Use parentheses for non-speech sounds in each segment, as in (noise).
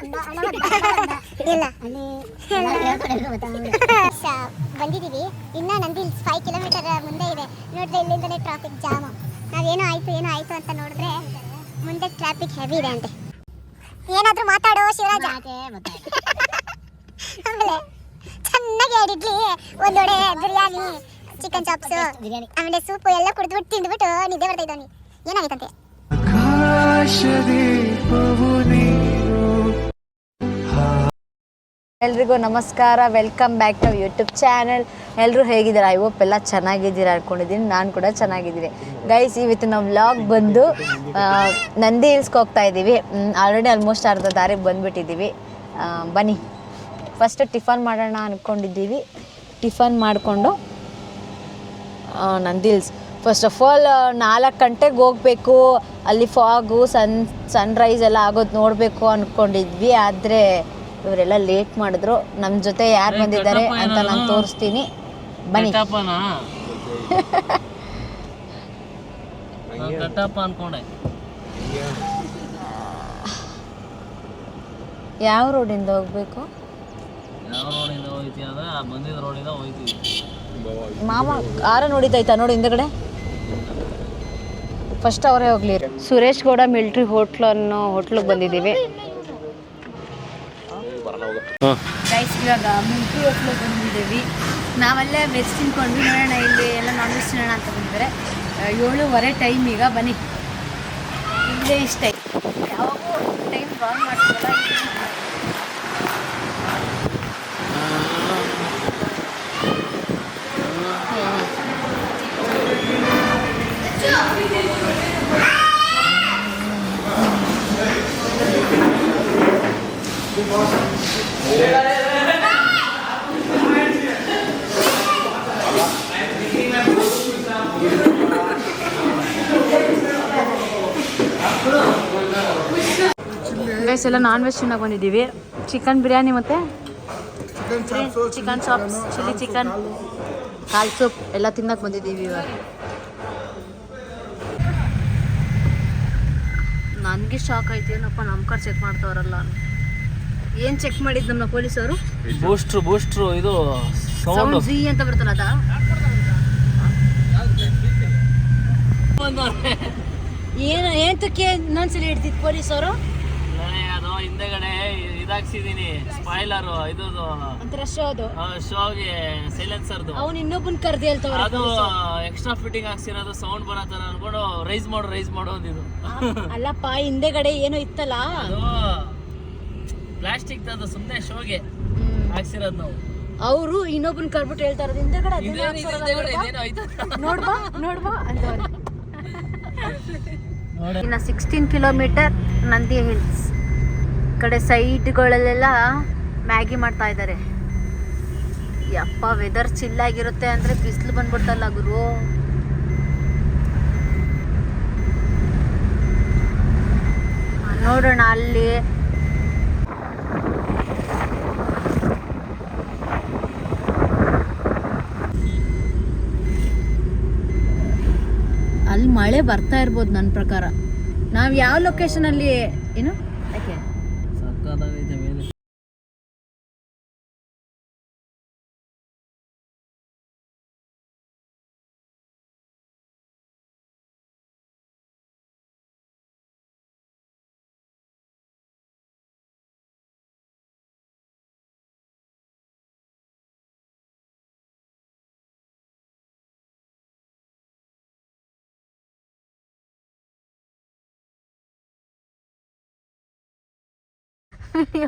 (laughs) ಬಂದಿದೀವಿ ಇನ್ನ Nandi five kilometre ಮುಂದೆ ಇದೆ. ನೋಡಿದ್ರೆ ಇಲ್ಲಿಂದಲೇ ಟ್ರಾಫಿಕ್ ಜಾಮ್ ನಾವೇನೋ ಆಯ್ತು ಏನೋ ಆಯ್ತು ಅಂತ ನೋಡಿದ್ರೆ ಮುಂದೆ ಟ್ರಾಫಿಕ್ ಹೆವಿ ಇದೆ ಅಂತೆ. ಏನಾದರೂ ಮಾತಾಡೋ ಶಿವರಾಜ್. (laughs) ಆಮೇಲೆ ಚೆನ್ನಾಗಿ ಎರಡು ಇಡ್ಲಿ ಒಂದೊಡೆ ಬಿರಿಯಾನಿ ಚಿಕನ್ ಚಾಪ್ಸ್ ಆಮೇಲೆ ಸೂಪ್ ಎಲ್ಲ ಕುಡಿದ್ಬಿಟ್ಟು ತಿಂದ್ಬಿಟ್ಟು ನಿದ್ದೆ ಬರ್ತಾ ಇದ್ದಾನೆ. ಏನಾಯ್ತಂತೆ ಆಕಾಶದೀಪವು ನೀನು ಎಲ್ರಿಗೂ ನಮಸ್ಕಾರ. Welcome back to YouTube channel ಎಲ್ಲರೂ ಹೇಗಿದ್ದಾರೆ? ಐ ಹೋಪ್ ಎಲ್ಲ ಚೆನ್ನಾಗಿದ್ದೀರಾ ಅನ್ಕೊಂಡಿದ್ದೀನಿ. ನಾನು ಕೂಡ ಚೆನ್ನಾಗಿದ್ದೀನಿ. ಗೈಸ್ ಇವತ್ತು ನಾವು ವ್ಲಾಗ್ ಬಂದು ನಂದಿ ಹಿಲ್ಸ್ಗೆ ಹೋಗ್ತಾ ಇದ್ದೀವಿ. ಆಲ್ರೆಡಿ ಆಲ್ಮೋಸ್ಟ್ ಅರ್ಧ ದಾರಿಗೆ ಬಂದುಬಿಟ್ಟಿದ್ದೀವಿ. ಬನ್ನಿ. ಫಸ್ಟ್ ಟಿಫನ್ ಮಾಡೋಣ ಅಂದ್ಕೊಂಡಿದ್ದೀವಿ ಟಿಫನ್ ಮಾಡಿಕೊಂಡು Nandi Hills first of all ನಾಲ್ಕು ಗಂಟೆಗೆ ಹೋಗಬೇಕು. ಅಲ್ಲಿ ಫಾಗು ಸನ್ ಸನ್ರೈಸ್ ಎಲ್ಲ ಆಗೋದು ನೋಡಬೇಕು ಅಂದ್ಕೊಂಡಿದ್ವಿ ಆದರೆ ಇವರೆಲ್ಲ ಲೇಟ್ ಮಾಡಿದ್ರು. ನಮ್ಮ ಜೊತೆ ಯಾರು ಬಂದಿದ್ದಾರೆ ಅಂತ ನಾನು ತೋರಿಸ್ತೀನಿ. ಬನ್ನಿ. ಯಾವ ರೋಡಿಂದ ಹೋಗಬೇಕು? ಮಾಮ ಆರ ನೋಡಿದ್ದಾಯ್ತಾ ನೋಡಿ ಹಿಂದಗಡೆ? ಫಸ್ಟ್ ಅವರೇ ಹೋಗ್ಲಿ. ಸುರೇಶ್ ಗೌಡ ಮಿಲ್ಟ್ರಿ ಹೋಟ್ಲ್ ಅನ್ನೋ ಹೋಟ್ಲಿಗೆ ಬಂದಿದ್ದೀವಿ. ಗೈಸ್ ಇವಾಗ ಮಿಲ್ಟ್ರಿ ಹೋಟ್ಲಿಗೆ ಬಂದಿದ್ದೀವಿ. ನಾವಲ್ಲೇ ವೆಜ್ ತಿನ್ಕೊಂಡ್ವಿ ನೋಡೋಣ, ಇಲ್ಲಿ ಎಲ್ಲ ನಾನ್ ವೆಜ್ ತಿನ್ನೋಣ ಅಂತ ಬಂದರೆ ಏಳುವರೆ ಟೈಮ್ ಈಗ. ಬನ್ನಿ. ಇಲ್ಲೇ ಇಷ್ಟ. ಯಾವಾಗೂ ಟೈಮ್ ರಾಂಗ್ ಮಾಡ್ತೀವಲ್ಲ ಎಲ್ಲ ನಾನ್ ವೆಜ್ ತಿನ್ನೋಕೆ ಬಂದಿದ್ದೀವಿ. ಚಿಕನ್ ಬಿರಿಯಾನಿ ಮತ್ತು ಚಿಕನ್ ಶಾಪ್ಸ್ ಚಿಲ್ಲಿ ಚಿಕನ್ ಕಾಲ್ ಸೂಪ್ ಎಲ್ಲ ತಿನ್ನಕ್ಕೆ ಬಂದಿದ್ದೀವಿ ಇವಾಗ. ನನಗೆ ಶಾಕ್ ಆಯ್ತು. ಏನಪ್ಪ ನಮ್ಮ ಕಾರ್ ಚೆಕ್ ಮಾಡ್ತಾವ್ರಲ್ಲ. ಏನು ಚೆಕ್ ಮಾಡಿದ್ದು ನಮ್ಮ ಪೊಲೀಸರು ಬೂಸ್ಟ್ರು ಬೂಸ್ಟ್ರು ಇದು ಸೌಂಡ್ ಜಿ ಅಂತ ಬರ್ತಲ್ಲ ಅದ? ಏನು ಏಂತಕ್ಕೆ ಇನ್ನೊಂದ್ಸಲ ಹಿಡ್ತಿತ್ತು ಪೊಲೀಸವರು? ಅದು ಹಿಂದೆಗಡೆ ಇದಾಕ್ಸಿದೀನಿ ಸ್ಪಾಯ್ಲರ್ ಇದು ಒಂಥರ ಶೋ ಅದು ಶೋಗೆ ಸೈಲೆನ್ಸರ್ದು ಅವ್ನು ಇನ್ನೊಬ್ಬನ್ ಕರ್ದಿ ಹೇಳ್ತಾವ ಅದು ಎಕ್ಸ್ಟ್ರಾ ಫಿಟ್ಟಿಂಗ್ ಹಾಕ್ಸಿರೋದು ಸೌಂಡ್ ಬರತ್ತಾರ ಅನ್ಕೊಂಡು ರೈಸ್ ಮಾಡು ರೈಸ್ ಮಾಡು ಅಂದಿದ್ದು. ಅಲ್ಲಪ್ಪ ಹಿಂದೆಗಡೆ ಏನೋ ಇತ್ತಲ್ಲ? ಅದು ಪ್ಲಾಸ್ಟಿಕ್ ಅದು ಸುಮ್ಮನೆ ಶೋಗೆ ಹಾಕ್ಸಿರೋದು ನಾವು. ಅವರು ಇನ್ನೊಬ್ಬನ್ ಕರ್ಬಿಟ್ಟು ಹೇಳ್ತಾರ ಹಿಂದೆಗಡೆ ನೋಡ್ಬಾ. ನೋಡ್ಬಾ ಅಂತ ಇನ್ನು ಸಿಕ್ಸ್ಟೀನ್ ಕಿಲೋಮೀಟರ್ ನಂದಿ ಹಿಲ್ಸ್ ಕಡೆ ಸೈಡ್ಗಳಲ್ಲೆಲ್ಲ ಮ್ಯಾಗಿ ಮಾಡ್ತಾ ಇದ್ದಾರೆ. ಯಪ್ಪ ವೆದರ್ ಚಿಲ್ಲಾಗಿರುತ್ತೆ ಅಂದ್ರೆ ಬಿಸಿಲು ಬಂದ್ಬಿಡ್ತಲ್ಲ ಗುರು. ನೋಡೋಣ ಅಲ್ಲಿ. ಅಲ್ಲಿ ಮಳೆ ಬರ್ತಾ ಇರ್ಬೋದು ನನ್ನ ಪ್ರಕಾರ. ನಾವು ಯಾವ ಲೊಕೇಶನಲ್ಲಿ ಏನು?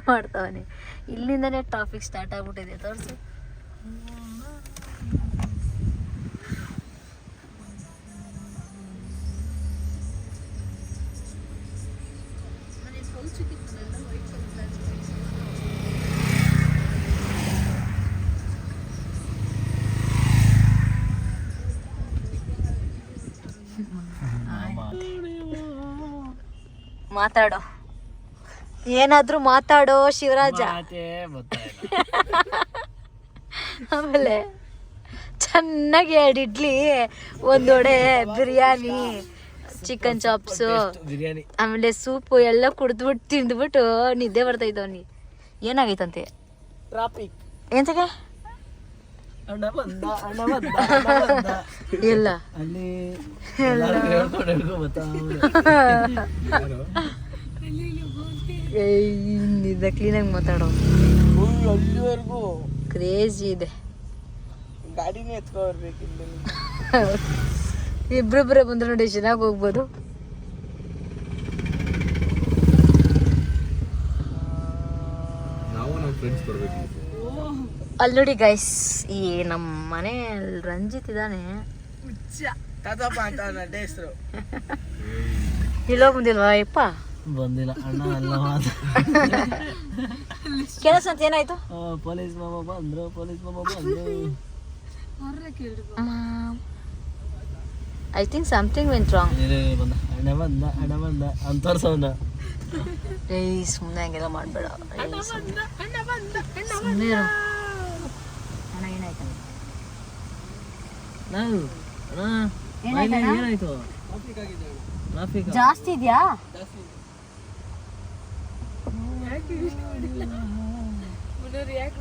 ಮಾಡ್ತಾವನೆ. ಇಲ್ಲಿಂದನೇ ಟ್ರಾಫಿಕ್ ಸ್ಟಾರ್ಟ್ ಆಗ್ಬಿಟ್ಟಿದೆ ತೋರಿಸು. ಮಾತಾಡೋ. ಏನಾದ್ರೂ ಮಾತಾಡೋ ಶಿವರಾಜ. (laughs) ಆಮೇಲೆ ಚೆನ್ನಾಗಿ ಎರಡು ಇಡ್ಲಿ ಒಂದೊಡೆ ಬಿರಿಯಾನಿ ಚಿಕನ್ ಚಾಪ್ಸ್ ಬಿರಿಯಾನಿ. ಆಮೇಲೆ ಸೂಪು ಎಲ್ಲ ಕುಡಿದ್ಬಿಟ್ಟು ತಿಂದ್ಬಿಟ್ಟು ನಿದ್ದೆ ಬರ್ತೈತೆ ಅವನಿಗೆ. ಏನಾಗೈತಂತೆ? ಟ್ರಾಫಿಕ್ ಎಂತಗೆ ಅಣ್ಣ ಬಂದ ಅಣ್ಣ ಬಂದ ಅಣ್ಣ ಬಂದ ಇಲ್ಲ ಅಲ್ಲಿ ಎಲ್ಲರೂ ಹೇಳ್ಕೊಂಡು ಹೇಳ್ಕೊಂಡು ಬರ್ತಾವ್ರೆ. ನಿದ್ದೆ ಕ್ಲೀನಾಗಿ ಮಾತಾಡೋ. ಫುಲ್ ಅಲ್ಲಿವರೆಗೂ. ಕ್ರೇಜಿ ಇದೆ. ಗಾಡಿನೇ ಎತ್ಕೊಬರ್ಬೇಕಿಲ್ಲ (laughs) ಇಬ್ಬರೊಬ್ಬರೇ ಬಂದ್ರೆ ನೋಡಿ ಚೆನ್ನಾಗಿ ಹೋಗ್ಬೋದು. ನಾವು ನಮ್ಮ ಫ್ರೆಂಡ್ಸ್ ಬರ್ಬೇಕು. ಅಲ್ಲಿ ನೋಡಿ ಗೈಸ್ ಈ ನಮ್ಮ ಮನೆ ರಂಜಿತ್ ಇದ್ದಾನೆ. (laughs) ಇಲ್ಲೋಗ್ ಅಂತ ನನ್ನ ಹೆಸರು ಇಲ್ಲೋ ಬಂದಿಲ್ವಾ ಯಪ್ಪ? ಬಂದಿಲ್ಲ. ಅಣ್ಣ ಎಲ್ಲ ಕೆಲಸ ಅಂತ ಏನಾಯ್ತು? ಪೊಲೀಸ್ ಮಾಮ ಬಂದ್ರು ಪೊಲೀಸ್ ಮಾಮ ಬಂದ್ರು. I think something went wrong ಬಂದ. ಅಣ್ಣ ಬಂದ ಅಣ್ಣ ಬಂದ. ಅಂತವ್ರ ಸೌಂಡ ಏಯ್ ಸುಮ್ಮನೆ ಹಂಗೆಲ್ಲ ಮಾಡಬೇಡ. ಸುಮ್ಮನೆ ಇರು. ಅಣ್ಣ ಏನಾಯ್ತು? ನಾವು ಅಣ್ಣ ಏನಾಯ್ತು ಅಣ್ಣ? ಏನಾಯ್ತು? ಟ್ರಾಫಿಕ್ ಜಾಸ್ತಿ ಇದೆಯಾ?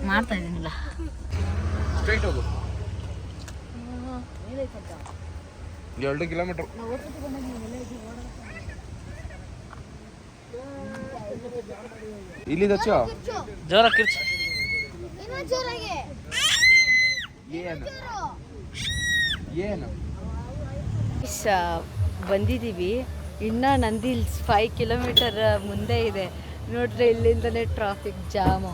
ಮಾಡ್ತಾ ಇದ್ದೀನಿಲ್ಲ. ಸ್ಟ್ರೈಟ್ ಹೋಗು. ಎರಡು ಕಿಲೋಮೀಟರ್. ಇಲ್ಲಿ ದಚ್ಚ ಜೋರ ಕಿರ್ಚ. ಏನು? ಏನು? ಬಂದಿದ್ದೀವಿ. ಇನ್ನು ನಂದಿ ಹಿಲ್ಸ್ ಫೈವ್ ಕಿಲೋಮೀಟರ್ ಮುಂದೆ ಇದೆ. ನೋಡ್ರಿ ಇಲ್ಲಿಂದಲೇ ಟ್ರಾಫಿಕ್ ಜಾಮು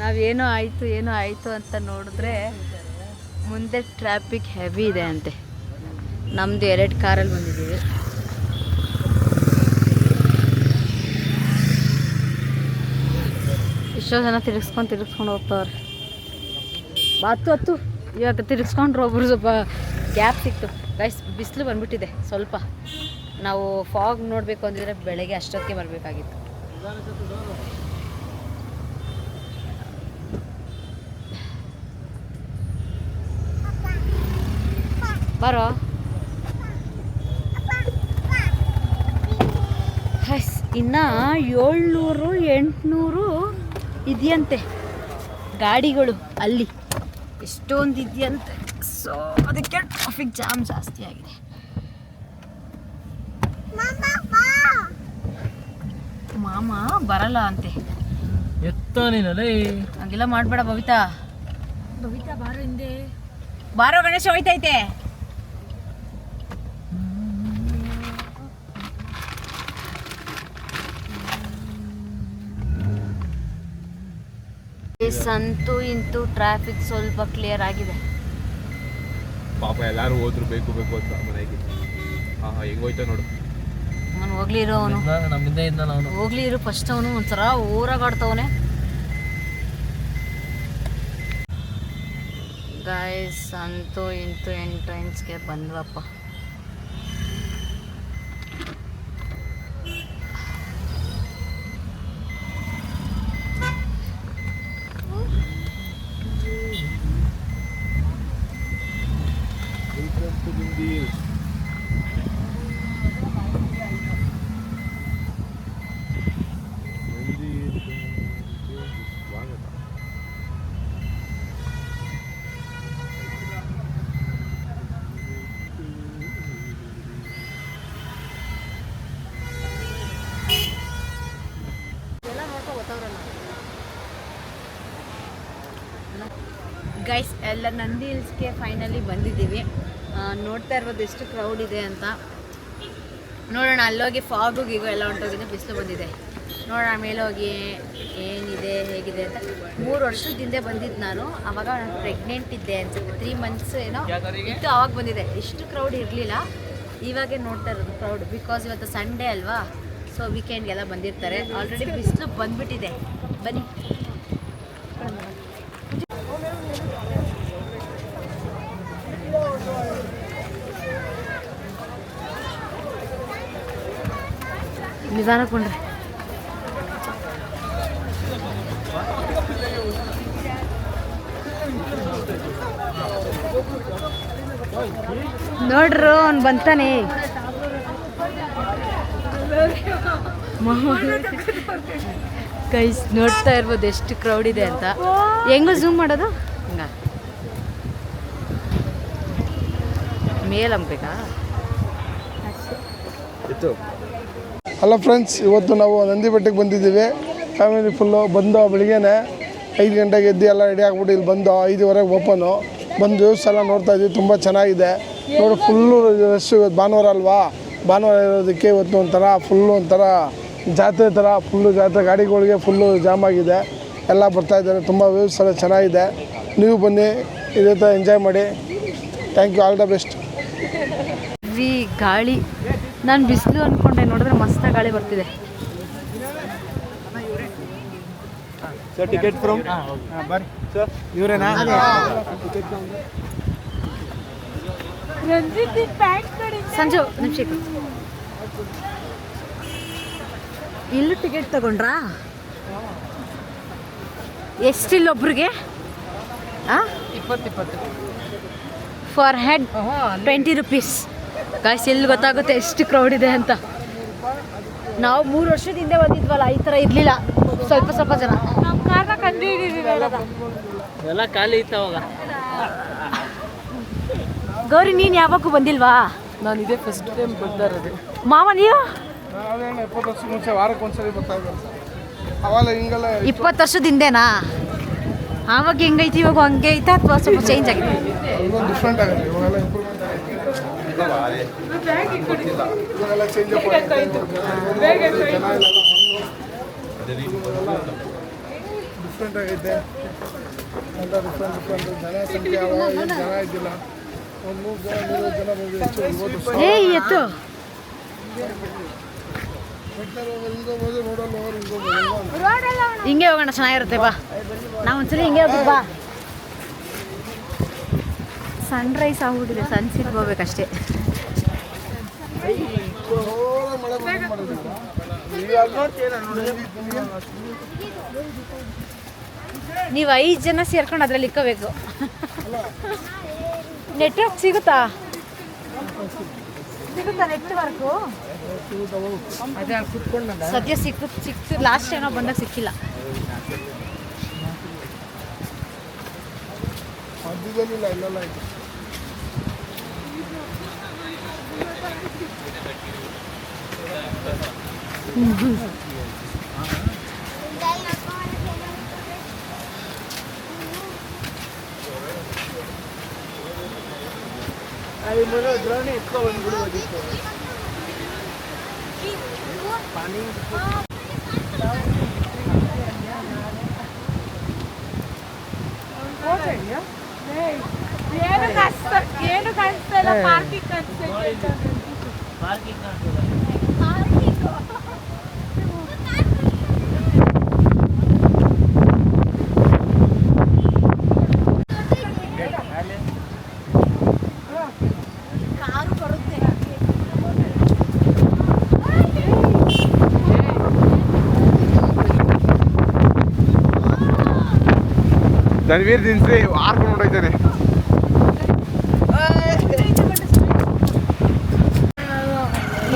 ನಾವೇನೋ ಆಯಿತು, ಏನೋ ಆಯಿತು ಅಂತ ನೋಡಿದ್ರೆ ಮುಂದೆ ಟ್ರಾಫಿಕ್ ಹೆವಿ ಇದೆ ಅಂತೆ. ನಮ್ಮದು ಎರಡು ಕಾರಲ್ಲಿ ಬಂದಿದ್ದೀವಿ. ಎಷ್ಟೋ ಜನ ತಿರುಗಿಸ್ಕೊಂಡು ತಿರುಗಿಸ್ಕೊಂಡು ಹೋಗ್ತಾವ್ರೆ. ಹತ್ತು ಹತ್ತು. ಇವಾಗ ತಿರ್ಗಿಸ್ಕೊಂಡ್ರೆ ಒಬ್ರು ಸ್ವಲ್ಪ ಗ್ಯಾಪ್ ಸಿಕ್ತು. ಗೈಸ್ ಬಿಸಿಲು ಬಂದ್ಬಿಟ್ಟಿದೆ ಸ್ವಲ್ಪ. ನಾವು ಫಾಗ್ ನೋಡಬೇಕು ಅಂದಿದ್ರೆ ಬೆಳಗ್ಗೆ ಅಷ್ಟೊತ್ತಿಗೆ ಬರಬೇಕಾಗಿತ್ತು. ಬರೋ ಹಸ್ ಇನ್ನ ಏಳ್ನೂರು, ಎಂಟುನೂರು ಇದೆಯಂತೆ. ಗಾಡಿಗಳು ಅಲ್ಲಿ. ಎಷ್ಟೊಂದು ಇದೆಯಂತೆ ಸೊ ಅದಕ್ಕೆ ಟ್ರಾಫಿಕ್ ಜಾಮ್ ಜಾಸ್ತಿ ಆಗಿದೆ. ಮಾಮ ಬರಲ್ಲ ಅಂತೆ. ಎತ್ತ ನೀನಲ್ಲೇ ಹಂಗೆಲ್ಲ ಮಾಡಬೇಡ ಬಬಿತಾ ಬಬಿತಾ ಬಾರೋ ಹಿಂದೆ. ಬಾರೋ ಗಣೇಶ ಹೋಯ್ತೈತೆ. ಸಂತು ಇಂತು ಟ್ರಾಫಿಕ್ ಸ್ವಲ್ಪ ಕ್ಲಿಯರ್ ಆಗಿದೆ. ಪಾಪ ಎಲ್ಲಾರು ಹೋದ್ರು ಬೇಕು ಬೇಕು ಅಂತ ಮನೆಗೆ. ಹಾ ಹಾ ಹೆಂಗ್ ಹೋಯ್ತಾ ನೋಡು. ಹೋಗ್ಲಿ ಇರೋ ಅವನು. ನಮ್ಮಿಂದ ಇದ್ನಲ್ಲ ಅವನು ಹೋಗ್ಲಿ ಇರು ಫಸ್ಟ್ ಅವನು ಒಂಥರ ಊರಾಗಾಡ್ತವನೆ ಗಾಯ್ಸ್ ಅಂತೂ ಇಂತೂ ಎಂಟ್ರೆನ್ಸ್ಗೆ ಬಂದ್ವಪ್ಪ. ಎಲ್ಲ ನಂದಿ ಹಿಲ್ಸ್ಗೆ ಫೈನಲಿ ಬಂದಿದ್ದೀವಿ. ನೋಡ್ತಾ ಇರ್ಬೋದು ಎಷ್ಟು ಕ್ರೌಡ್ ಇದೆ ಅಂತ. ನೋಡೋಣ, ಅಲ್ಲೋಗಿ ಫಾಗು ಗೀಗು ಎಲ್ಲ ಹೊಂಟೋಗಿದೆ ಬಿಸಿಲು ಬಂದಿದೆ. ನೋಡೋಣ, ಮೇಲೋಗಿ ಏನಿದೆ, ಹೇಗಿದೆ ಅಂತ. ಮೂರು ವರ್ಷದ ಹಿಂದೆ ಬಂದಿದ್ದು ನಾನು. ಅವಾಗ ನಾನು ಪ್ರೆಗ್ನೆಂಟ್ ಇದ್ದೆ ಅನ್ಸುತ್ತೆ ತ್ರೀ ಮಂತ್ಸ್ ಏನೋ ಇತ್ತು ಆವಾಗ ಬಂದಿದೆ. ಇಷ್ಟು ಕ್ರೌಡ್ ಇರಲಿಲ್ಲ. ಇವಾಗೆ ನೋಡ್ತಾ ಇರೋದು ಕ್ರೌಡ್ ಬಿಕಾಸ್ ಇವತ್ತು ಸಂಡೇ ಅಲ್ವಾ? ಸೊ ವೀಕೆಂಡ್ಗೆಲ್ಲ ಬಂದಿರ್ತಾರೆ. ಆಲ್ರೆಡಿ ಬಿಸಿಲು ಬಂದ್ಬಿಟ್ಟಿದೆ. ಬನ್ನಿ. ನಿಧಾನ ಕೊಂಡ್ರೆ. ನೋಡ್ರು, ಅವ್ನು ಬಂತಾನೆ. ಕೈಸ್ ನೋಡ್ತಾ ಇರ್ಬೋದು ಎಷ್ಟು ಕ್ರೌಡ್ ಇದೆ ಅಂತ. ಹೆಂಗ ಝೂಮ್ ಮಾಡೋದು? ಹಂಗ. ಮೇಲೆ ಹಂಗ್ಬೇಕಾ ಹಲೋ ಫ್ರೆಂಡ್ಸ್ ಇವತ್ತು ನಾವು ನಂದಿ ಬೆಟ್ಟಕ್ಕೆ ಬಂದಿದ್ದೀವಿ. ಫ್ಯಾಮಿಲಿ ಫುಲ್ಲು ಬಂದು ಬೆಳಿಗ್ಗೆನೆ ಐದು ಗಂಟೆಗೆ ಎದ್ದು ಎಲ್ಲ ರೆಡಿ ಆಗಿಬಿಟ್ಟು ಇಲ್ಲಿ ಬಂದು ಐದುವರೆಗೆ ಓಪನು ಬಂದು ವ್ಯೂಸ್ ಎಲ್ಲ ನೋಡ್ತಾ ಇದ್ವಿ ತುಂಬ ಚೆನ್ನಾಗಿದೆ. ನೋಡಿ ಫುಲ್ಲು ರಶ್ ಇವತ್ತು ಭಾನುವಾರ ಅಲ್ವಾ? ಭಾನುವಾರ ಇರೋದಕ್ಕೆ ಇವತ್ತು ಒಂಥರ ಫುಲ್ಲು ಒಂಥರ ಜಾತ್ರೆ ಥರ ಫುಲ್ಲು ಜಾತ್ರೆ ಗಾಡಿಗಳಿಗೆ ಫುಲ್ಲು ಜಾಮ್ ಆಗಿದೆ. ಎಲ್ಲ ಬರ್ತಾ ಇದ್ದಾರೆ, ತುಂಬ ವ್ಯೂಸ್ ಎಲ್ಲ ಚೆನ್ನಾಗಿದೆ. ನೀವು ಬನ್ನಿ, ಇದೇ ಥರ ಎಂಜಾಯ್ ಮಾಡಿ. Thank you all the best ಗಾಳಿ. ನಾನು ಬಿಸಿಲು ಅಂದ್ಕೊಂಡೆ ಗಾಳಿ ಬರ್ತಿದೆ. ಸರ್ ಟಿಕೆಟ್ ಫ್ರಮ್ ಬರ್ರಿ. ಸರ್ ಇವರೇನಾ? ಸಂಜು ನಿಮಿಷ ಇಲ್ಲೂ ಟಿಕೆಟ್ ತಗೊಂಡ್ರಾ? ಎಷ್ಟಿಲ್ಲ ಒಬ್ರಿಗೆ for head twenty rupees guys ಎಲ್ಲಿ ಗೊತ್ತಾಗುತ್ತೆ ಎಷ್ಟು ಕ್ರೌಡ್ ಇದೆ ಅಂತ. ನಾವು ಮೂರು ವರ್ಷದ ಹಿಂದೆ ಬಂದಿದ್ವಲ್ಲ ಈ ಥರ ಇರಲಿಲ್ಲ. ಸ್ವಲ್ಪ ಸ್ವಲ್ಪ ಜನ. ಎಲ್ಲ ಖಾಲಿ ಇತ್ತು ಅವಾಗ. ಗೌರಿ ನೀನು ಯಾವಾಗೂ ಬಂದಿಲ್ವಾ? ನಾನು ಇದೇ ಫಸ್ಟ್ ಟೈಮ್ ಬರ್ತಾ ಇರೋದು. ಮಾವ ನೀವು? ನಾವೇನು ಎಪ್ಪತ್ತು ವರ್ಷ ಮುಂಚೆ ವಾರಕ್ಕೆ ಒಂದ್ಸರಿ ಬರ್ತಾ ಇದ್ದಾರೆ ಅವಾಗ ಹಿಂಗೆಲ್ಲ ಇಪ್ಪತ್ತು ವರ್ಷದ ಹಿಂದೆನಾ? ಆವಾಗ ಹೆಂಗೈತಿ ಇವಾಗ ಹಂಗೆ ಐತಾ ಅಥವಾ ಸ್ವಲ್ಪ ಚೇಂಜ್ ಆಗಿದೆ? ಡಿಫ್ರೆಂಟ್ ಇವಾಗೆಲ್ಲ ಡಿಫ್ರೆಂಟ್ ಆಗೈತೆ ಎಲ್ಲ ಡಿಫ್ರೆಂಟ್ ಡಿಫ್ರೆಂಟ್ ಜನ ಸಂಖ್ಯೆ ಅವಾಗ ಏನು ಜನ ಇದ್ದಿಲ್ಲ ಒಂದು ನೂರು ಜನ ಹಿಂಗೆ. ಹೋಗೋಣ, ಚೆನ್ನಾಗಿರುತ್ತೆ, ಬಾ. ನಾವು ಒಂದ್ಸಲಿ ಹಿಂಗೆ ಹೋಗ್ಬಿಟ್ಟು ಬಾ. ಸನ್ರೈಸ್ ಆಗ್ಬಿಟ್ಟಿದೆ. ಸನ್ಸೆಟ್ ಹೋಗ್ಬೇಕಷ್ಟೇ. ನೀವು ಐದು ಜನ ಸೇರ್ಕೊಂಡು ಅದ್ರಲ್ಲಿ ಇಕ್ಕೋಬೇಕು. ನೆಟ್ವರ್ಕ್ ಸಿಗುತ್ತಾ? ಸಿಗುತ್ತಾ ನೆಟ್ವರ್ಕು? ಸದ್ಯ ಸಿಕ್ಕ ಸಿಕ್ತು ಲಾಸ್ಟ್ ಏನೋ ಬಂದಾಗ ಸಿಕ್ಕಿಲ್ಲ. ಮಧ್ಯದಲ್ಲಿಲ್ಲ ಇಲ್ಲೆಲ್ಲ ಐತೆ ಪಾರ್ಕಿಂಗ್ ಕಾಣ್ತದೆ ಧನ್ವೀರ್ ದಿನಸಿ ಆರ್ಕೊಂಡು ಹೊಂಟೋಯ್ತಾನೆ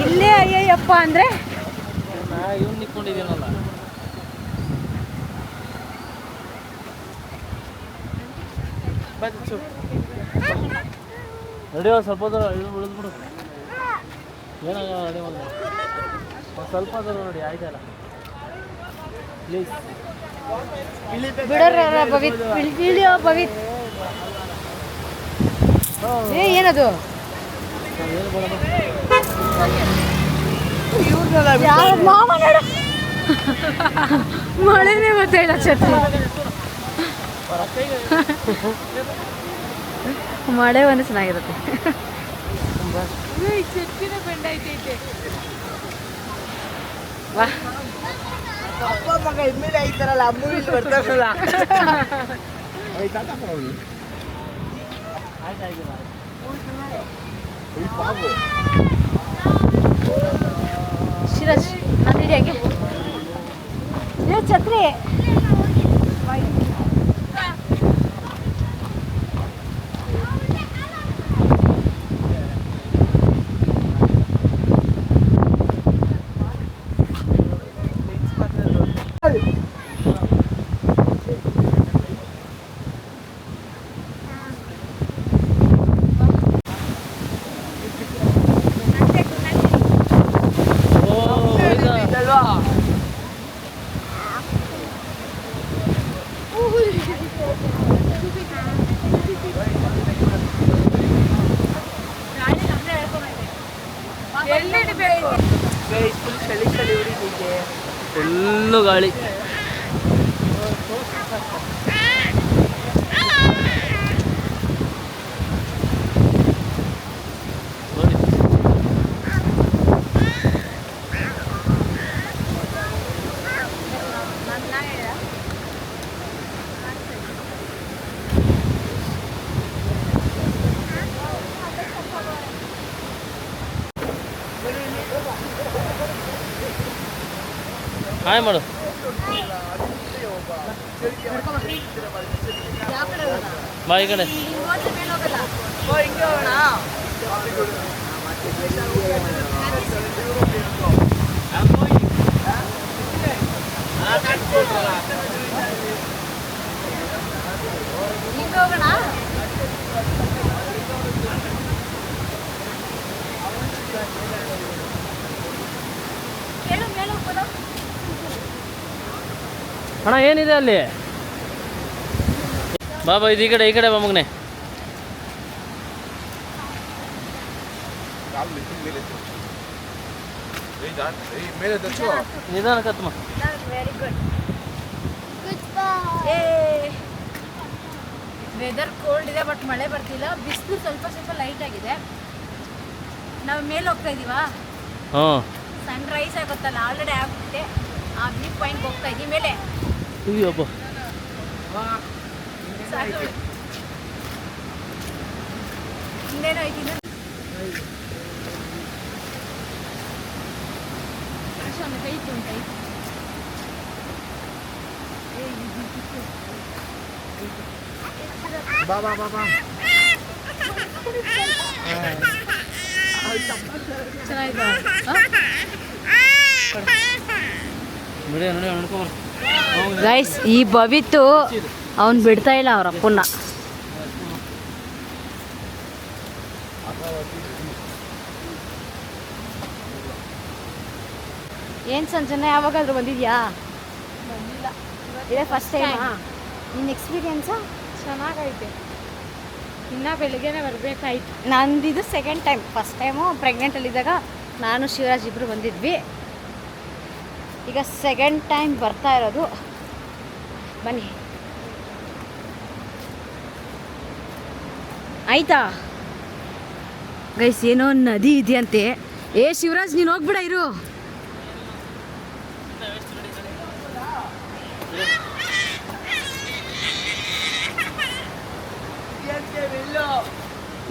ಇಲ್ಲೇ ಅಯ್ಯಯ್ಯಪ್ಪ ಅಂದರೆ? ಸ್ವಲ್ಪ ದೂರ ಇದು ಉಳಿದ್ಬಿಡು. ಏನಾಗಲ್ಲ ಸ್ವಲ್ಪ. ದೂರ ನೋಡಿ ಆಯ್ತಲ್ಲ ಪ್ಲೀಸ್ ಬಿಡೋರ ಭವಿತ್ ಇಳಿಯೋ ಭವಿತ್. ಏ ಏನದು? ಏನು ಬೇಡ ಯಾವ ಮಾವ ನೋಡು. ಮಳೆನೇ ಗೊತ್ತೇ ಇಲ್ಲ ಮಳೆ ಒಂದು ಚೆನ್ನಾಗಿರುತ್ತೆ. ವಾ. ಶಿರಜ್ ನಾನು ಹಿಡಿಯಾಗೆ ನೀವು ಛತ್ರಿ. ಫುಲ್ಲು ಗಾಳಿ ನೋಡಿ ಹಾಯ್ ಮಾಡು ಬಾ ಈ ಕಡೆ ಅಣ್ಣ ಏನಿದೆ ಅಲ್ಲಿ? ಬಾಬಾ ಇದು ಈ ಕಡೆ ಈ ಕಡೆ ಬಾ ಮಗನೆ. ಕಾಲು ಲಿಫ್ಟಿಂಗ್ ಮೇಲೆ ಎತ್ತು. ಏಯ್ ಜಾನ್- ಏಯ್ ಮೇಲೆ ತಚ್ಚು ನಿಧಾನ ಕತ್ಮ ವೆದರ್ ಕೋಲ್ಡ್ ಇದೆ ಬಟ್ ಮಳೆ ಬರ್ತಿಲ್ಲ. ಬಿಸಿಲು ಸ್ವಲ್ಪ ಸ್ವಲ್ಪ ಲೈಟ್ ಆಗಿದೆ. ನಾವು ಮೇಲೆ ಹೋಗ್ತಾ ಇದೀವಾ? ಸನ್ ರೈಸ್ ಆಗುತ್ತಲ್ಲ ಆಲ್ರೆಡಿ ಆಗ್ಬಿಟ್ಟಿದೆ. ಆ ವ್ಯೂ ಪಾಯಿಂಟ್ ಹೋಗ್ತಾ ಇದೀವಿ ಮೇಲೆ. ಅಯ್ಯಪ್ಪ ಸಾಕು ಹಿಂದೇನೋ ಐತಿ ಇನ್ನು? ಅಷ್ಟೇ ಒಂದು ಕೈ ಇತ್ತು, ಒಂದು ಕೈ ಇತ್ತು. ಚೆನ್ನಾಗಿದೆ ನೋಡಿ ನೋಡಿ ನೋಡ್ಕೊಬರ್ ಗೈಸ್ ಈ ಬವಿತ್ತು ಅವ್ನು ಬಿಡ್ತಾ ಇಲ್ಲ ಅವ್ರ ಅಪ್ಪನ್ನ. ಏನು ಸಂಜನ ಯಾವಾಗಾದ್ರೂ ಬಂದಿದ್ಯಾ? ಬಂದಿಲ್ಲ. ಇದೇ ಫಸ್ಟ್ ಟೈಮಾ ನಿನ್ನ ಎಕ್ಸ್ಪೀರಿಯನ್ಸಾ ಚೆನ್ನಾಗೈತೆ. ಇನ್ನ ಬೆಳಿಗ್ಗೆನೆ ಬರ್ಬೇಕಾಯ್ತು. ನಂದಿದು ಸೆಕೆಂಡ್ ಟೈಮ್ ಫಸ್ಟ್ ಟೈಮು ಪ್ರೆಗ್ನೆಂಟಲ್ಲಿದ್ದಾಗ ನಾನು ಶಿವರಾಜ್ ಇಬ್ಬರು ಬಂದಿದ್ವಿ. ಈಗ ಸೆಕೆಂಡ್ ಟೈಮ್ ಬರ್ತಾ ಇರೋದು. ಬನ್ನಿ. ಆಯ್ತಾ? ಗೈಸ್ ಏನೋ ನದಿ ಇದೆಯಂತೆ. ಏ, ಶಿವರಾಜ್, ನೀನು ಹೋಗ್ಬಿಡ, ಇರು.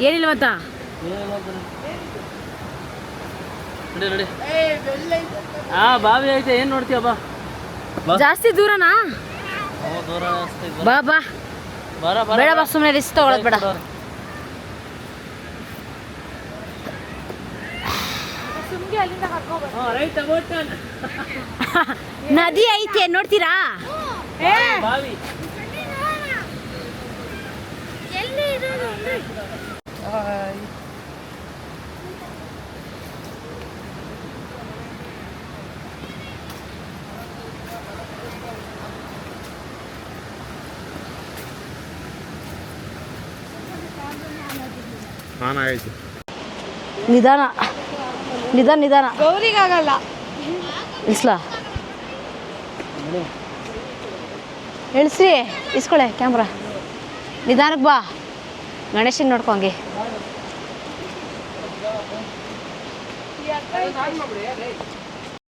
ಏನಿಲ್ವಂತ ನಡಿ ನೋಡಿ. ಹಾ ಬಾವಿ ಐತೆ ಏನು ನೋಡ್ತೀಯ ಬಾ. ಜಾಸ್ತಿ ದೂರನಾ? ದೂರ ಅಷ್ಟೇ ಬಾ. ಬಾ. ಬರ ಬೇಡ ಬಾ ಸುಮ್ಮನೆ ರಿಸ್ಕ್ ತಗೊಳೋದು ಬೇಡ. (laughs) ನದಿ ಐತೆ ನೋಡ್ತೀರಾ? ಬಾವಿ. ಹಾಂ ಆಯ್ತು. ನಿಧಾನ. ನಿಧಾನ ನಿಧಾನ. ಗೌರಿಗಾಗಲ್ಲ. ಇಳಿಸ್ಲಾ ಇಳಿಸಿ ಇಸ್ಕೊಳೆ ಕ್ಯಾಮ್ರಾ. ನಿಧಾನಕ್ಕೆ ಬಾ. ಗಣೇಶನ್ ನೋಡ್ಕೊಂಗೆ